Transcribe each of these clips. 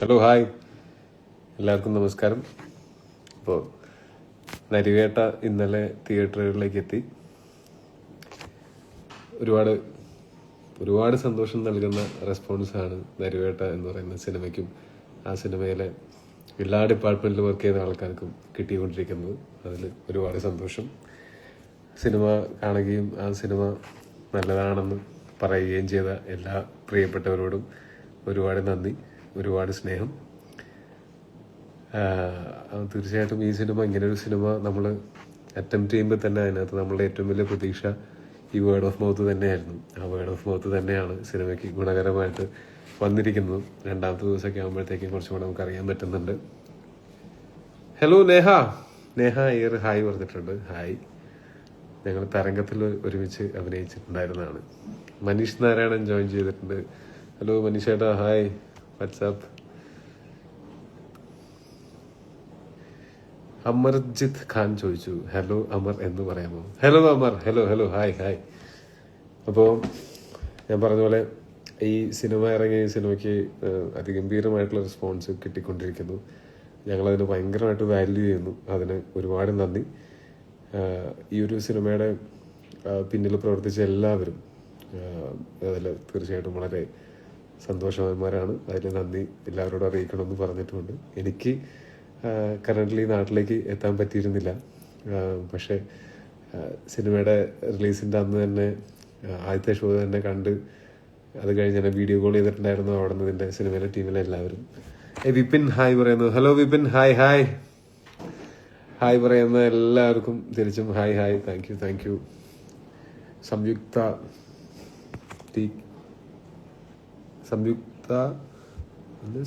Hello hi എല്ലാവർക്കും നമസ്കാരം. അപ്പോൾ നരിവേട്ട ഇന്നലെ തിയേറ്ററുകളിലേക്ക് എത്തി ഒരുപാട് ഒരുപാട് സന്തോഷം നൽകുന്ന റെസ്പോൺസാണ് നരിവേട്ട എന്ന് പറയുന്ന സിനിമയ്ക്കും ആ സിനിമയിലെ എല്ലാ ഡിപ്പാർട്ട്മെന്റിലും വർക്ക് ചെയ്യുന്ന ആൾക്കാർക്കും കിട്ടിക്കൊണ്ടിരിക്കുന്നത്. അതിൽ ഒരുപാട് സന്തോഷം. സിനിമ കാണുകയും ആ സിനിമ നല്ലതാണെന്ന് പറയുകയും ചെയ്ത എല്ലാ പ്രിയപ്പെട്ടവരോടും ഒരുപാട് നന്ദി. ഒരുപാട് സ്നേഹം. തീർച്ചയായിട്ടും ഈ സിനിമ ഇങ്ങനെ ഒരു സിനിമ നമ്മൾ അറ്റംപ്റ്റ് ചെയ്യുമ്പോൾ തന്നെ അതിനകത്ത് നമ്മളുടെ ഏറ്റവും വലിയ പ്രതീക്ഷ ഈ വേർഡ് ഓഫ് മൗത്ത് തന്നെയായിരുന്നു. ആ വേർഡ് ഓഫ് മൗത്ത് തന്നെയാണ് സിനിമയ്ക്ക് ഗുണകരമായിട്ട് വന്നിരിക്കുന്നത്. രണ്ടാമത്തെ ദിവസമൊക്കെ ആകുമ്പോഴത്തേക്കും കുറച്ചും കൂടെ നമുക്ക് അറിയാൻ പറ്റുന്നുണ്ട്. Hello Neha. Neha year hi പറഞ്ഞിട്ടുണ്ട്. ഹായ്. ഞങ്ങൾ തരംഗത്തിൽ ഒരുമിച്ച് അഭിനയിച്ചിട്ടുണ്ടായിരുന്നതാണ്. മനീഷ് നാരായണൻ ജോയിൻ ചെയ്തിട്ടുണ്ട്. ഹലോ മനീഷേട്ടാ. ഹായ് വാട്സാപ്പ് അമർജിത് ഖാൻ ചോദിച്ചു ഹലോ അമർ എന്ന് പറയാമോ? Hello Amar hello hello hi hi അപ്പോൾ ഞാൻ പറഞ്ഞ പോലെ ഈ സിനിമ ഇറങ്ങിയ സിനിമയ്ക്ക് അതിഗംഭീരമായിട്ടുള്ള റെസ്പോൺസ് കിട്ടിക്കൊണ്ടിരിക്കുന്നു. ഞങ്ങളതിന് ഭയങ്കരമായിട്ട് വാല്യൂ ചെയ്യുന്നു. അതിന് ഒരുപാട് നന്ദി. ഈ ഒരു സിനിമയുടെ പിന്നിൽ പ്രവർത്തിച്ച എല്ലാവരും അതിൽ തീർച്ചയായിട്ടും വളരെ സന്തോഷവാന്മാരാണ്. അതിൽ നന്ദി എല്ലാവരോടും അറിയിക്കണമെന്ന് പറഞ്ഞിട്ടുമുണ്ട്. എനിക്ക് കറന്റ്ലി നാട്ടിലേക്ക് എത്താൻ പറ്റിയിരുന്നില്ല. പക്ഷേ സിനിമയുടെ റിലീസിന്റെ അന്ന് തന്നെ ആദ്യത്തെ ഷോ തന്നെ കണ്ട് അത് കഴിഞ്ഞ് തന്നെ വീഡിയോ കോൾ ചെയ്തിട്ടുണ്ടായിരുന്നു അവിടെ നിന്ന് ഇതിന്റെ സിനിമയിലെ ടീമിലെ എല്ലാവരും. ഏ വിപിൻ ഹായ് പറയുന്നു. Hello Vipin. Hi hi hi പറയുന്ന എല്ലാവർക്കും തിരിച്ചും hi hi thank you thank you Samyukta T Samyukta?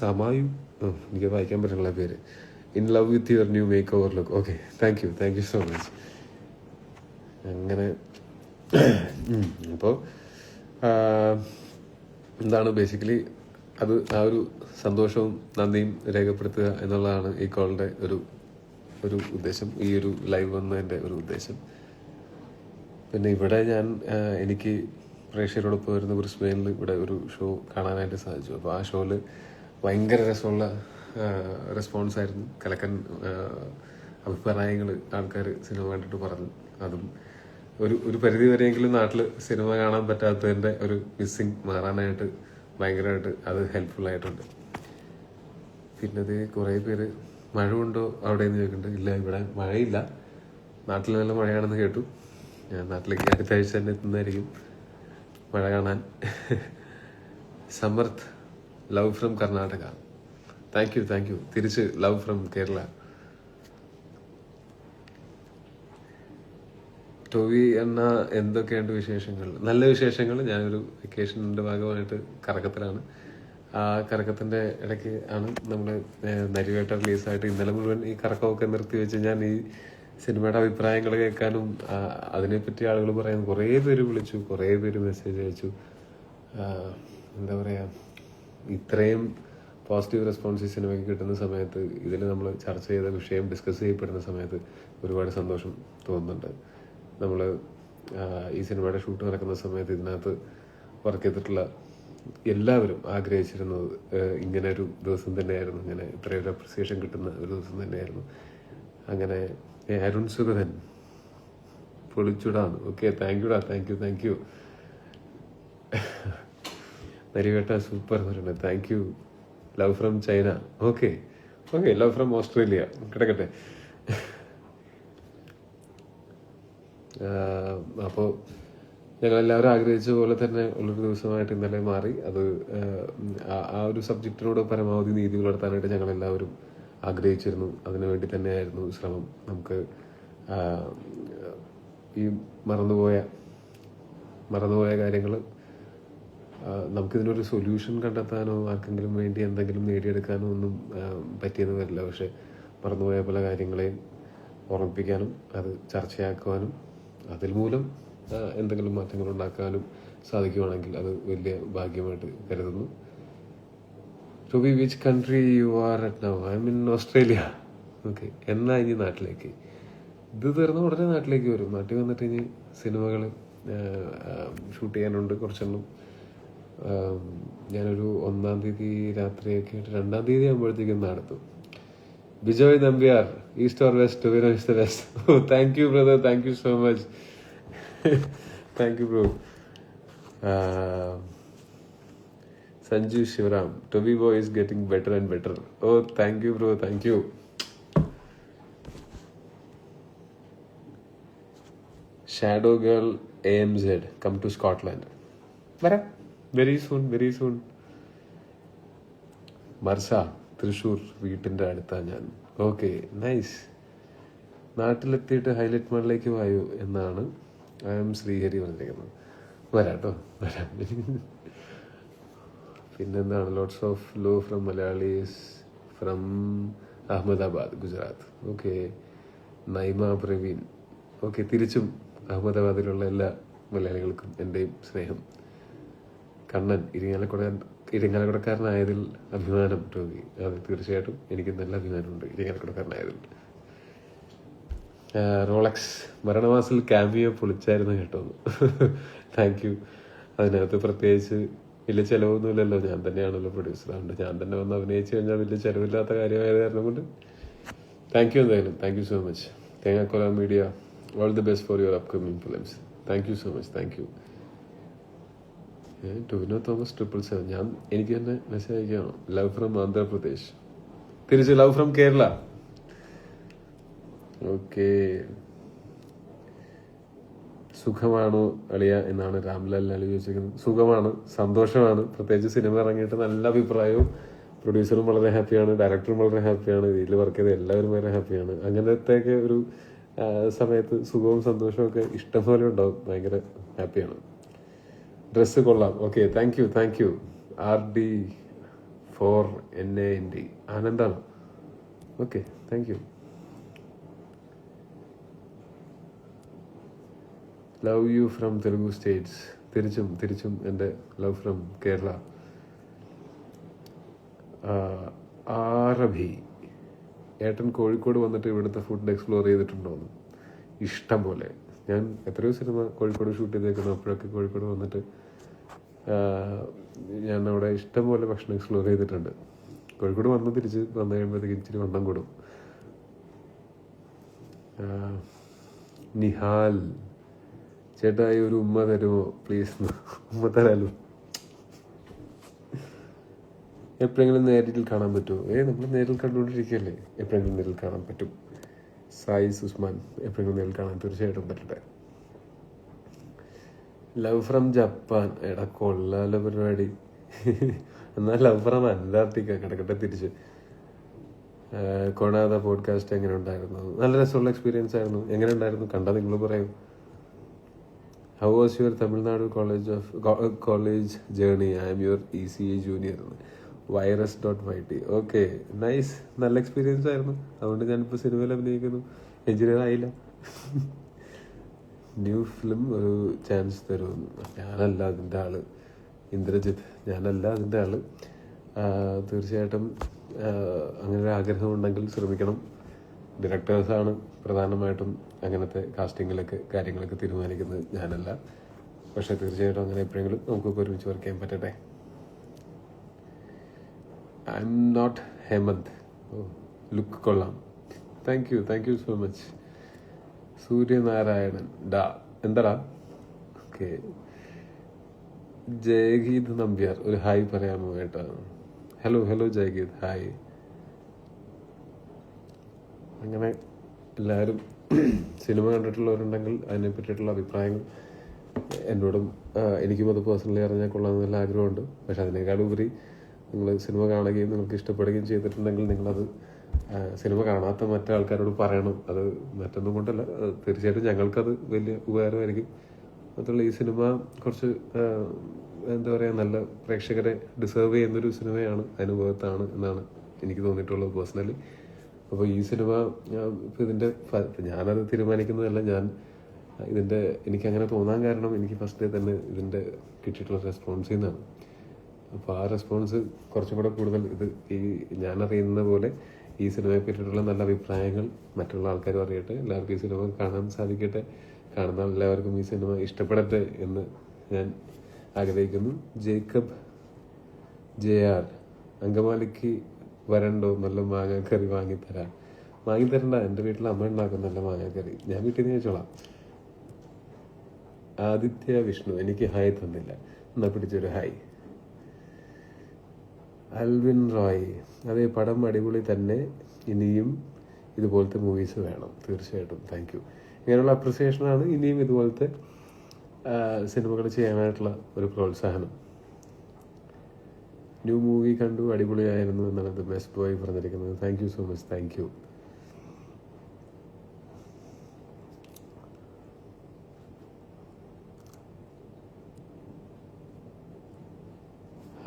സമായു. എനിക്ക് വായിക്കാൻ പറ്റുള്ള പേര്. In love with your new makeover look okay thank you thank you so much അങ്ങനെ അപ്പോൾ എന്താണ് ബേസിക്കലി അത് ആ ഒരു സന്തോഷവും നന്ദിയും രേഖപ്പെടുത്തുക എന്നുള്ളതാണ് ഈ കോളിന്റെ ഒരു ഒരു ഉദ്ദേശം. ഈ ഒരു ലൈവ് വന്നതിന്റെ ഒരു ഉദ്ദേശം. പിന്നെ ഇവിടെ ഞാൻ എനിക്ക് പ്രേക്ഷകരോടൊപ്പം വരുന്ന ബ്രിസ്ബെയിനിൽ ഇവിടെ ഒരു ഷോ കാണാനായിട്ട് സാധിച്ചു. അപ്പോൾ ആ ഷോയിൽ ഭയങ്കര രസമുള്ള റെസ്പോൺസ് ആയിരുന്നു. കലക്കൻ അഭിപ്രായങ്ങൾ ആൾക്കാർ സിനിമ കണ്ടിട്ട് പറഞ്ഞു. അതും ഒരു ഒരു പരിധി വരെയെങ്കിലും നാട്ടിൽ സിനിമ കാണാൻ പറ്റാത്തതിന്റെ ഒരു മിസ്സിങ് മാറാനായിട്ട് ഭയങ്കരമായിട്ട് അത് ഹെൽപ്ഫുൾ ആയിട്ടുണ്ട്. പിന്നെ അത് കുറേ പേര് മഴ ഉണ്ടോ അവിടെ എന്ന് ചോദിക്കുന്നുണ്ട്. ഇല്ല ഇവിടെ മഴയില്ല. നാട്ടിൽ നല്ല മഴയാണെന്ന് കേട്ടു. ഞാൻ നാട്ടിലേക്ക് അടുത്ത ആഴ്ച തന്നെ എത്തുന്നതായിരിക്കും. മഴ കാണാൻ Samarth love from Karnataka. Thank you thank you തിരിച്ച് ലവ് ഫ്രം കേരള. ടോവി എന്ന എന്തൊക്കെയുണ്ട് വിശേഷങ്ങൾ? നല്ല വിശേഷങ്ങൾ. ഞാനൊരു വെക്കേഷന്റെ ഭാഗമായിട്ട് കറക്കത്തിലാണ്. ആ കറക്കത്തിന്റെ ഇടയ്ക്ക് ആണ് നമ്മുടെ നരിവേട്ട റിലീസായിട്ട് ഇന്നലെ മുഴുവൻ ഈ കറക്കമൊക്കെ നിർത്തി വെച്ച് ഞാൻ ഈ സിനിമയുടെ അഭിപ്രായങ്ങൾ കേൾക്കാനും അതിനെപ്പറ്റി ആളുകൾ പറയാൻ കുറേ പേര് വിളിച്ചു കുറേ പേര് മെസ്സേജ് അയച്ചു. എന്താ പറയാ ഇത്രയും പോസിറ്റീവ് റെസ്പോൺസ് ഈ സിനിമയ്ക്ക് കിട്ടുന്ന സമയത്ത് ഇതിൽ നമ്മൾ ചർച്ച ചെയ്ത വിഷയം ഡിസ്കസ് ചെയ്യപ്പെടുന്ന സമയത്ത് ഒരുപാട് സന്തോഷം തോന്നുന്നുണ്ട്. നമ്മൾ ഈ സിനിമയുടെ ഷൂട്ട് നടക്കുന്ന സമയത്ത് ഇതിനകത്ത് വർക്ക് ചെയ്തിട്ടുള്ള എല്ലാവരും ആഗ്രഹിച്ചിരുന്നത് ഇങ്ങനെ ഒരു ദിവസം തന്നെയായിരുന്നു. ഇങ്ങനെ ഇത്രയൊരു അപ്രിസിയേഷൻ കിട്ടുന്ന ഒരു ദിവസം തന്നെയായിരുന്നു. അങ്ങനെ അരുൺ സുഗതൻ. പൊളിച്ചുടാന്ന് okay thank യുടാ thank you thank you Narivetta super എന്ന് പറയുന്നത് thank you love from China okay okay love from Australia കിടക്കട്ടെ അപ്പോൾ ഞങ്ങളെല്ലാവരും ആഗ്രഹിച്ച പോലെ തന്നെ ഉള്ളൊരു ദിവസമായിട്ട് ഇന്നലെ മാറി. അത് ആ- ഒരു സബ്ജക്റ്റിനോട് പരമാവധി നീതി പുലർത്താനായിട്ട് ഞങ്ങൾ എല്ലാവരും ആഗ്രഹിച്ചിരുന്നു. അതിനുവേണ്ടി തന്നെയായിരുന്നു ശ്രമം. നമുക്ക് ഈ മറന്നുപോയ മറന്നുപോയ കാര്യങ്ങൾ നമുക്കിതിനൊരു സൊല്യൂഷൻ കണ്ടെത്താനോ ആർക്കെങ്കിലും വേണ്ടി എന്തെങ്കിലും നേടിയെടുക്കാനോ ഒന്നും പറ്റിയെന്ന് വരില്ല പക്ഷെ മറന്നുപോയ പല കാര്യങ്ങളെയും ഓർമ്മിപ്പിക്കാനും അത് ചർച്ചയാക്കുവാനും അതിൽ മൂലം എന്തെങ്കിലും മാറ്റങ്ങൾ ഉണ്ടാക്കാനും സാധിക്കുവാണെങ്കിൽ അത് വലിയ ഭാഗ്യമായിട്ട് കരുതുന്നു. To be which country you are at now I mean Australia okay എന്നാ ഇനി നാട്ടിലേക്ക്? ഇത് തീർന്ന ഉടനെ നാട്ടിലേക്ക് വരും. നാട്ടിൽ വന്നിട്ട് ഇനി സിനിമകൾ ഷൂട്ട് ചെയ്യാനുണ്ട് കുറച്ചെണ്ണം. ഞാനൊരു ഒന്നാം തീയതി രാത്രിയൊക്കെ ആയിട്ട് രണ്ടാം തീയതി ആകുമ്പോഴത്തേക്കും നടത്തും. Bijoy Nambiar east or west Vino is the west thank you brother thank you so much thank you bro Sanju Sivaram Toby boy is getting better and better oh thank you bro thank you shadow girl A M Z come to Scotland വരാം. Very soon very soon മർസ തൃശൂർ വീട്ടിന്റെ അടുത്താ ഞാൻ. Okay nice നാട്ടിലെത്തിയിട്ട് highlight മാളിലേക്ക് വായു എന്നാണ് I M Sreehari പറഞ്ഞിരിക്കുന്നത് വരാട്ടോ വരാം. പിന്നെന്താണ് lots of love from Malayalees from Ahmedabad Gujarat okay Naima Praveen okay തിരിച്ചും അഹമ്മദാബാദിലുള്ള എല്ലാ മലയാളികൾക്കും എന്റെയും സ്നേഹം. കണ്ണൻ ഇരിങ്ങാലക്കുട ഇരിങ്ങാലക്കുടക്കാരനായതിൽ അഭിമാനം ടോബി അത് തീർച്ചയായിട്ടും എനിക്ക് നല്ല അഭിമാനമുണ്ട് ഇരിങ്ങാലക്കുടക്കാരനായതിൽ. റോളക്സ് മരണമാസിൽ ക്യാമിയോ പൊളിച്ചായിരുന്നു കേട്ടോ. താങ്ക് യു അതിനകത്ത് പ്രത്യേകിച്ച് വലിയ ചിലവൊന്നുമില്ലല്ലോ. ഞാൻ തന്നെയാണല്ലോ പ്രൊഡ്യൂസർ അതുകൊണ്ട് ഞാൻ തന്നെ വന്ന് അഭിനയിച്ചു കഴിഞ്ഞാൽ വലിയ ചിലവില്ലാത്ത കാര്യമായത് കാരണം കൊണ്ട് താങ്ക് യു എന്തായാലും. Thank you so much Thengakola media all the best for your upcoming films thank you so much thank you Tovino Thomas triple seven ഞാൻ എനിക്ക് തന്നെ മെസ്സേജ് അയക്കുകയാണ് ലവ് ഫ്രം ആന്ധ്രാപ്രദേശ് തിരിച്ച് ലവ് ഫ്രം കേരള ഓക്കെ സുഖമാണോ അളിയ എന്നാണ് രാംലാൽ അളി ചോദിച്ചിരിക്കുന്നത്. സുഖമാണ് സന്തോഷമാണ്. പ്രത്യേകിച്ച് സിനിമ ഇറങ്ങിയിട്ട് നല്ല അഭിപ്രായവും പ്രൊഡ്യൂസറും വളരെ ഹാപ്പിയാണ് ഡയറക്ടറും വളരെ ഹാപ്പിയാണ് ഇതിൽ വർക്ക് ചെയ്ത എല്ലാവരും വളരെ ഹാപ്പിയാണ് അങ്ങനത്തെയൊക്കെ ഒരു സമയത്ത് സുഖവും സന്തോഷവും ഒക്കെ ഇഷ്ടംപോലെ ഉണ്ടാവും. ഭയങ്കര ഹാപ്പിയാണ് ഡ്രസ്സ് കൊള്ളാം. Okay thank you thank you R D four N A N D ആനന്ദാണ്. Okay thank you love you from Telugu states തിരിച്ചും തിരിച്ചും എന്റെ ലവ് ഫ്രം കേരള ആറഭി ഏട്ടൻ കോഴിക്കോട് വന്നിട്ട് ഇവിടുത്തെ ഫുഡ് എക്സ്പ്ലോർ ചെയ്തിട്ടുണ്ടോന്ന്. ഇഷ്ടം പോലെ. ഞാൻ എത്രയോ സിനിമ കോഴിക്കോട് ഷൂട്ട് ചെയ്തേക്കുന്നു. അപ്പോഴൊക്കെ കോഴിക്കോട് വന്നിട്ട് ഞാൻ അവിടെ ഇഷ്ടം പോലെ ഭക്ഷണം എക്സ്പ്ലോർ ചെയ്തിട്ടുണ്ട്. കോഴിക്കോട് വന്ന് തിരിച്ച് വന്നു കഴിയുമ്പോഴത്തേക്ക് ഇച്ചിരി വണ്ണം കൂടും. നിഹാൽ. ചേട്ടായി ഒരു ഉമ്മ തരുമോ? പ്ലീസ് ഉമ്മ. തരാലോ. എപ്പോഴെങ്കിലും നേരിൽ കാണാൻ പറ്റുമോ? ഏ നമ്മൾ നേരിൽ കണ്ടുകൊണ്ടിരിക്കുകയല്ലേ? എപ്പോഴെങ്കിലും നേരിൽ കാണാൻ പറ്റും. സായി സുസ്മാൻ എപ്പോഴെങ്കിലും നേരിൽ കാണാൻ തീർച്ചയായിട്ടും പറ്റട്ടെ. ലവ് ഫ്രം ജപ്പാൻ എടാ കൊള്ളാലോ പരിപാടി. എന്നാൽ ലവ് ഫ്രം അന്റാർട്ടിക്ക. കിടക്കട്ടെ തിരിച്ച്. കൊണാത പോഡ്കാസ്റ്റ് എങ്ങനെ ഉണ്ടായിരുന്നു? നല്ല രസമുള്ള എക്സ്പീരിയൻസ് ആയിരുന്നു. എങ്ങനെ ഉണ്ടായിരുന്നു? കണ്ടാൽ നിങ്ങൾ പറയും. How was your Tamil Nadu college of college journey I am your E C A junior virus dot Y T okay nice നല്ല എക്സ്പീരിയൻസ് ആയിരുന്നു. അതുകൊണ്ട് ഞാനിപ്പോൾ സിനിമയിൽ അഭിനയിക്കുന്നു. എഞ്ചിനീയർ ആയില്ല. ന്യൂ ഫിലിം ഒരു ചാൻസ് തരുമെന്ന്. ഞാനല്ല അതിന്റെ ആൾ. ഇന്ദ്രജിത്ത്. ഞാനല്ല അതിന്റെ ആൾ. തീർച്ചയായിട്ടും അങ്ങനെ ഒരു ആഗ്രഹം ഉണ്ടെങ്കിൽ ശ്രമിക്കണം ഡയറക്ടേഴ്സാണ് പ്രധാനമായിട്ടും. അങ്ങനത്തെ കാസ്റ്റിങ്ങിലൊക്കെ കാര്യങ്ങളൊക്കെ തീരുമാനിക്കുന്നത് ഞാനല്ല. പക്ഷെ തീർച്ചയായിട്ടും അങ്ങനെ എപ്പോഴെങ്കിലും നമുക്കൊക്കെ ഒരുമിച്ച് വർക്ക് ചെയ്യാൻ പറ്റട്ടെ. I am not Hemant look കൊള്ളാം. Thank you thank you so much Suryanarayanan. ഡാ എന്താടാ? ഓക്കെ ജയഗീത് നമ്പ്യാർ ഒരു ഹായ് പറയാമോ കേട്ടോ ഹലോ ഹലോ ജയഗീത് ഹായ്. അങ്ങനെ എല്ലാവരും സിനിമ കണ്ടിട്ടുള്ളവരുണ്ടെങ്കിൽ അതിനെ പറ്റിയിട്ടുള്ള അഭിപ്രായങ്ങൾ എന്നോടും എനിക്കും അത് പേഴ്സണലി അറിഞ്ഞാൽ കൊള്ളാമെന്ന് നല്ല ആഗ്രഹമുണ്ട്. പക്ഷെ അതിനേക്കാൾ ഉപരി നിങ്ങൾ സിനിമ കാണുകയും നിങ്ങൾക്ക് ഇഷ്ടപ്പെടുകയും ചെയ്തിട്ടുണ്ടെങ്കിൽ നിങ്ങളത് സിനിമ കാണാത്ത മറ്റേ ആൾക്കാരോട് പറയണം. അത് മറ്റൊന്നും കൊണ്ടല്ല. തീർച്ചയായിട്ടും ഞങ്ങൾക്കത് വലിയ ഉപകാരമായിരിക്കും. മാത്രമല്ല ഈ സിനിമ കുറച്ച് എന്താ പറയുക നല്ല പ്രേക്ഷകരെ ഡിസേർവ് ചെയ്യുന്നൊരു സിനിമയാണ് അനുഭവത്താണ് എന്നാണ് എനിക്ക് തോന്നിയിട്ടുള്ളത് പേഴ്സണലി. അപ്പോൾ ഈ സിനിമ ഞാൻ ഇപ്പം ഇതിന്റെ ഞാനത് തീരുമാനിക്കുന്നതല്ല ഞാൻ ഇതിന്റെ എനിക്ക് അങ്ങനെ തോന്നാൻ കാരണം എനിക്ക് ഫസ്റ്റ് ഡേ തന്നെ ഇതിന്റെ കിട്ടിയിട്ടുള്ള റെസ്പോൺസിൽ നിന്നാണ് അപ്പോൾ ആ റെസ്പോൺസ് കുറച്ചും കൂടെ കൂടുതൽ ഇത് ഈ ഞാൻ അറിയുന്ന പോലെ ഈ സിനിമയെ പറ്റിയിട്ടുള്ള നല്ല അഭിപ്രായങ്ങൾ മറ്റുള്ള ആൾക്കാരും അറിയട്ടെ എല്ലാവർക്കും ഈ സിനിമ കാണാൻ സാധിക്കട്ടെ കാണുന്ന എല്ലാവർക്കും ഈ സിനിമ ഇഷ്ടപ്പെടട്ടെ എന്ന് ഞാൻ ആഗ്രഹിക്കുന്നു. ജേക്കബ് ജെ ആർ അങ്കമാലിക്ക് വരണ്ടോ നല്ല മാങ്ങാക്കറി വാങ്ങിത്തരാം. വാങ്ങിത്തരണ്ട എന്റെ വീട്ടിൽ അമ്മ ഉണ്ടാക്കും നല്ല മാങ്ങാക്കറി. ഞാൻ വീട്ടിൽ നിന്ന് ചോളാം ആദിത്യ വിഷ്ണു എനിക്ക് ഹായ് തന്നില്ല. എന്നാ പിടിച്ചൊരു ഹായ്. അൽവിൻ റോയ് അതെ പടം അടിപൊളി തന്നെ. ഇനിയും ഇതുപോലത്തെ മൂവീസ് വേണം. തീർച്ചയായിട്ടും. താങ്ക് യു ഇങ്ങനെയുള്ള അപ്രിസിയേഷനാണ് ഇനിയും ഇതുപോലത്തെ സിനിമകൾ ചെയ്യാനായിട്ടുള്ള ഒരു പ്രോത്സാഹനം. ന്യൂ മൂവി കണ്ടു അടിപൊളിയായിരുന്നു എന്നാണ് ദ ബെസ്റ്റ് ബോയ് പറഞ്ഞിരിക്കുന്നത്. Thank you so much thank you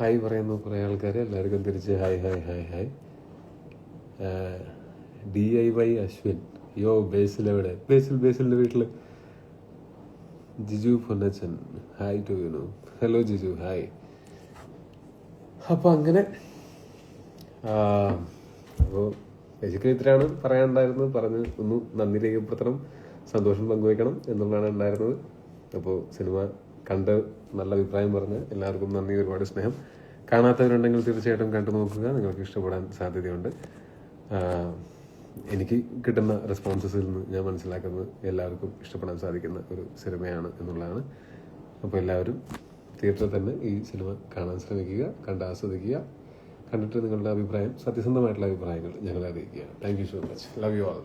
hi പറയുന്നു കുറേ ആൾക്കാർ എല്ലാവർക്കും തിരിച്ച് hi hi hi hi D I Y Ashwin. Yo Basil എവിടെ? ബേസിൽ ബേസിലിന്റെ വീട്ടിൽ ജിജു പൊന്നച്ചൻ. ഹായ് ടു യുനു ഹലോ ജിജു. ഹായ് അപ്പോൾ അങ്ങനെ അപ്പോൾ ബേസിക്കലി ഇത്രയാണ് പറയാനുണ്ടായിരുന്നത്. പറഞ്ഞ് ഒന്ന് നന്ദി രേഖപ്പെടുത്തണം സന്തോഷം പങ്കുവയ്ക്കണം എന്നുള്ളതാണ് ഉണ്ടായിരുന്നത്. അപ്പോൾ സിനിമ കണ്ട് നല്ല അഭിപ്രായം പറഞ്ഞ് എല്ലാവർക്കും നന്ദി ഒരുപാട് സ്നേഹം. കാണാത്തവരുണ്ടെങ്കിൽ തീർച്ചയായിട്ടും കണ്ടു നോക്കുക. നിങ്ങൾക്ക് ഇഷ്ടപ്പെടാൻ സാധ്യതയുണ്ട്. എനിക്ക് കിട്ടുന്ന റെസ്പോൺസസിൽ നിന്ന് ഞാൻ മനസ്സിലാക്കുന്നത് എല്ലാവർക്കും ഇഷ്ടപ്പെടാൻ സാധിക്കുന്ന ഒരു സിനിമയാണ് എന്നുള്ളതാണ്. അപ്പോൾ എല്ലാവരും തിയേറ്ററിൽ തന്നെ ഈ സിനിമ കാണാൻ ശ്രമിക്കുക കണ്ട് ആസ്വദിക്കുക കണ്ടിട്ട് നിങ്ങളുടെ അഭിപ്രായം സത്യസന്ധമായിട്ടുള്ള അഭിപ്രായങ്ങൾ ഞങ്ങളെ അറിയിക്കുക thank you so much love you all